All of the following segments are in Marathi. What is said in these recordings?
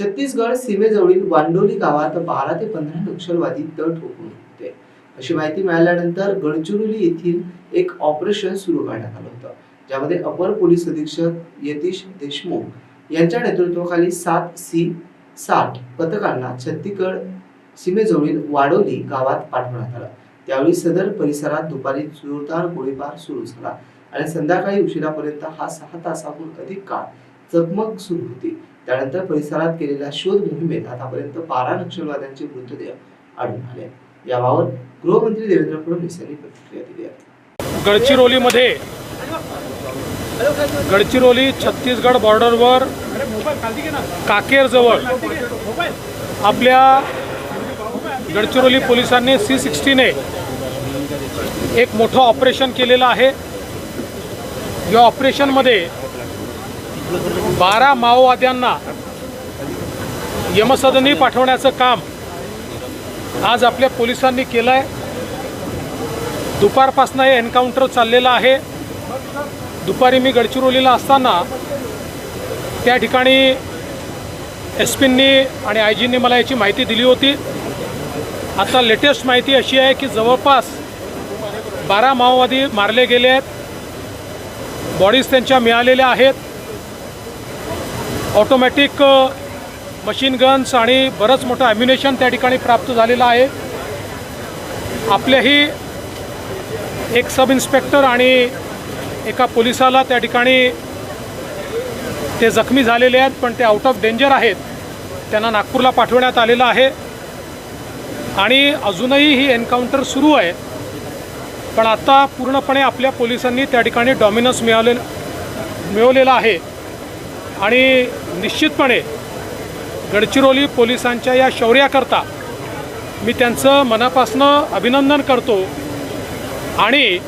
छत्तीसगड सीमेजवळील वांडोली गावात बारा ते पंधरा नक्षलवादी तळ ठोकून होते. अशी माहिती मिळाल्यानंतर गडचिरोली येथील एक ऑपरेशन सुरू करण्यात आलं होतं ज्यामध्ये अपर पोलीस अधीक्षक यतीश देशमुख यांच्या नेतृत्वाखाली सात सी साठ पथकांना छत्तीसगड सीमेजवळील वाडोली गावात पाठवण्यात आलं. त्यावेळी सदर परिसरात दुपारी जोरदार गोळीबार सुरू झाला आणि संध्याकाळी उशिरापर्यंत हा सहा तासाहून अधिक काळ चकमक सुरू होती. त्यानंतर परिसरात केलेल्या शोध मोहिमेत आतापर्यंत बारा नक्षलवाद्यांचे मृतदेह आढळून आले. याबाबत गृहमंत्री देवेंद्र फडणवीस यांनी प्रतिक्रिया दिली आहे. गडचिरोलीमध्ये गडचिरोली छत्तीसगड बॉर्डरवर काकेरजवळ आपल्या गडचिरोली पोलिसांनी सी सिक्स्टीने एक मोठं ऑपरेशन केलेलं आहे. या ऑपरेशनमध्ये बारा माओवाद्यांना यमसदनी पाठवण्याचं काम आज आपल्या पोलिसांनी केलं आहे दुपारपासनं हे एन्काउंटर चाललेलं आहे. दुपारी मी गडचिरोलीला असताना त्या ठिकाणी एस पींनी आणि आय जींनी मला याची माहिती दिली होती. आता लेटेस्ट माहिती अशी आहे की जवळपास बारा माओवादी मारले गेले आहेत. बॉडीज त्यांच्या मिळालेल्या आहेत. ऑटोमॅटिक मशीन गन्स आणि बरंच मोठं ॲम्युनेशन त्या ठिकाणी प्राप्त झालेलं आहे. आपल्याही एक सब इन्स्पेक्टर आणि एका पोलिसाला त्या ठिकाणी ते जखमी झालेले आहेत पण ते आउट ऑफ डेंजर आहेत. त्यांना नागपूरला पाठवण्यात आलेलं आहे. आणि अजूनही ही एन्काउंटर सुरू आहे. पण आता पूर्णपणे आपल्या पोलिसांनी त्या ठिकाणी डॉमिनन्स मिळवले मिळवलेला आहे. आणि निश्चितपणे गडचिरोली पोलिसांच्या या शौर्याकरता मी त्यांचं मनापासनं अभिनंदन करतो. आणि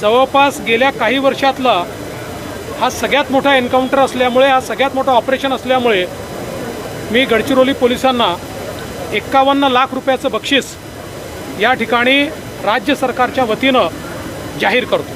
जवळपास गेल्या काही वर्षातला हा सगळ्यात मोठा एन्काउंटर असल्यामुळे हा सगळ्यात मोठा ऑपरेशन असल्यामुळे मी गडचिरोली पोलिसांना एक्कावन्न लाख रुपयाचं बक्षीस या ठिकाणी राज्य सरकारच्या वतीनं जाहीर करतो.